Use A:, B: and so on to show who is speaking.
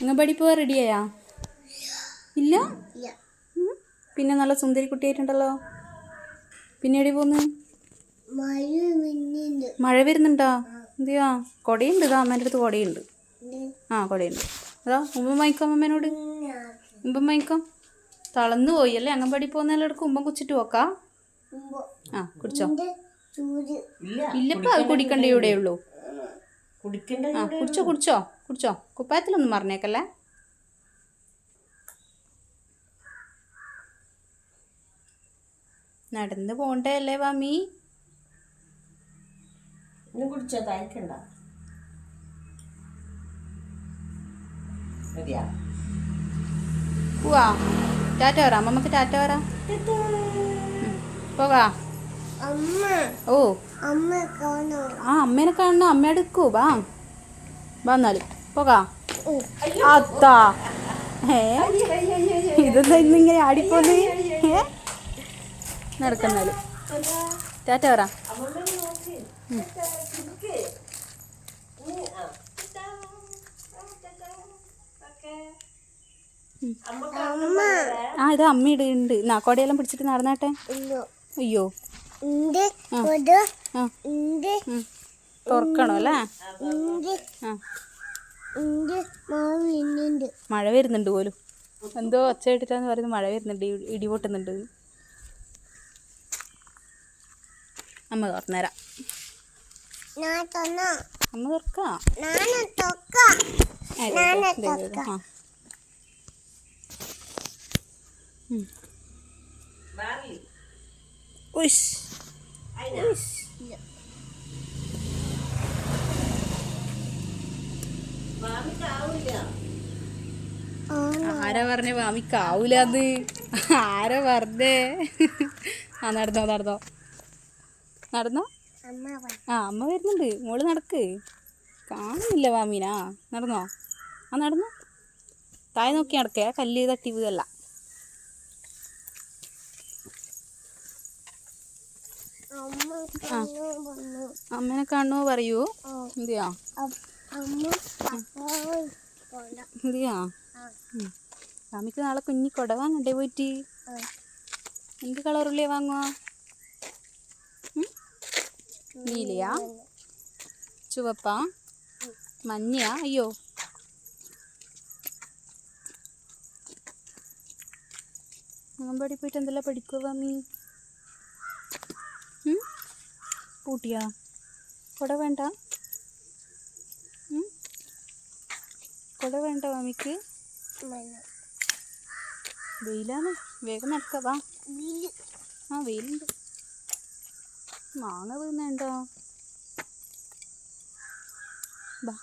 A: നിങ്ങൾ പഠിപ്പോ റെഡിയായാ? ഇല്ല?
B: ഇല്ല.
A: പിന്നെ നല്ല സുന്ദരി കുട്ടിയായിട്ടുണ്ടല്ലോ പിന്നെ എവിടെ പോന്ന്?
B: മഴ
A: വരുന്നുണ്ടോ? എന്തിയാ? കൊടയുണ്ട് ഇതാ അമ്മേന്റെ അടുത്ത് കൊടയുണ്ട്. ആ കൊടയുണ്ട്. അതാ ഉമ്മ മയക്കാം അമ്മേനോട്? ഉമ്പം മയക്കാം? തളന്നു പോയി അല്ലേ? അംഗൻവാടി പോകുന്നതിൽ എടുക്കും ഉമ്പം കുച്ചിട്ട് പോക്കാ ആ കുടിച്ചോ. ഇല്ലപ്പാ അത് കുടിക്കണ്ടേ ഇവിടെ ഉള്ളൂ
C: കുടിക്കണ്ട
A: ആ കുടിച്ചോ കുടിച്ചോ കുടിച്ചോ. കുപ്പായത്തിലൊന്നും മറന്നേക്കല്ലേ? നടന്ന് പോണ്ടല്ലേ വാമി?
C: കുടിച്ചോ തയ്ക്കണ്ട.
A: പോവാ. ടാറ്റ വരാം. അമ്മമ്മക്ക് ടാറ്റ വരാം. പോകാ. ഓ. ആ അമ്മേനെ കാണണം. അമ്മ എടുക്കൂ വാ. വാ എന്നാലും. പോകാ. അത്താ. ഏ? ഇതെന്താ ഇന്നിങ്ങനെ ആടിപ്പോന്ന് ഏ? നടക്കുന്നാലും ടാറ്റ പറ. ആ. ഇത് അമ്മ ഇടുണ്ട് നാക്കോടെയെല്ലാം കൊടയെല്ലാം പിടിച്ചിട്ട് നടന്നാട്ടെ? അയ്യോ. തുറക്കണോ അല്ലേ? മഴ വരുന്നുണ്ട് പോലും. എന്തോ ഒച്ച ഇട്ടിട്ടാന്ന് പറയുന്നത് മഴ വരുന്നുണ്ട് ഇടി- പൊട്ടുന്നുണ്ട്. അമ്മ
B: തുറന്നേരാം.
A: അമ്മ തുറക്കാം?
B: ഞാൻ
A: ആരാ പറഞ്ഞ മാമിക്കാവൂല അത്? ആരാ പറഞ്ഞേ? ആ നടന്നോ നടന്നോ. നടന്നോ? ആ അമ്മ വരുന്നുണ്ട്. മോൾ നടക്ക്. കാണുന്നില്ല വാമീനാ. നടന്നോ? ആ നടന്നോ. താഴെ നോക്കി നടക്കേ. കല്ല് തട്ടി വീഴല്ല. അമ്മനെ കാണുമോ പറയൂ. എന്തിയാ? എന്തിയാ? അമ്മയ്ക്ക് നാളെ കുഞ്ഞി കൊട വാങ്ങണ്ടേ പോയിട്ട്. എന്ത് കളറുള്ളേ വാങ്ങുക? നീലയാ? ചുവപ്പാ? മഞ്ഞയാ? അയ്യോ. അംഗൻവാടി പോയിട്ട് എന്തെല്ലാം പഠിക്കുക പൂട്ടിയാ കൊട വേണ്ട. കുട വേണ്ട
B: മമ്മിക്ക്
A: വെയിലാണ്. വേഗം നടക്കാം ആ വെയിലുണ്ട്. മാങ്ങ വീഴുന്നുണ്ടോ ബാ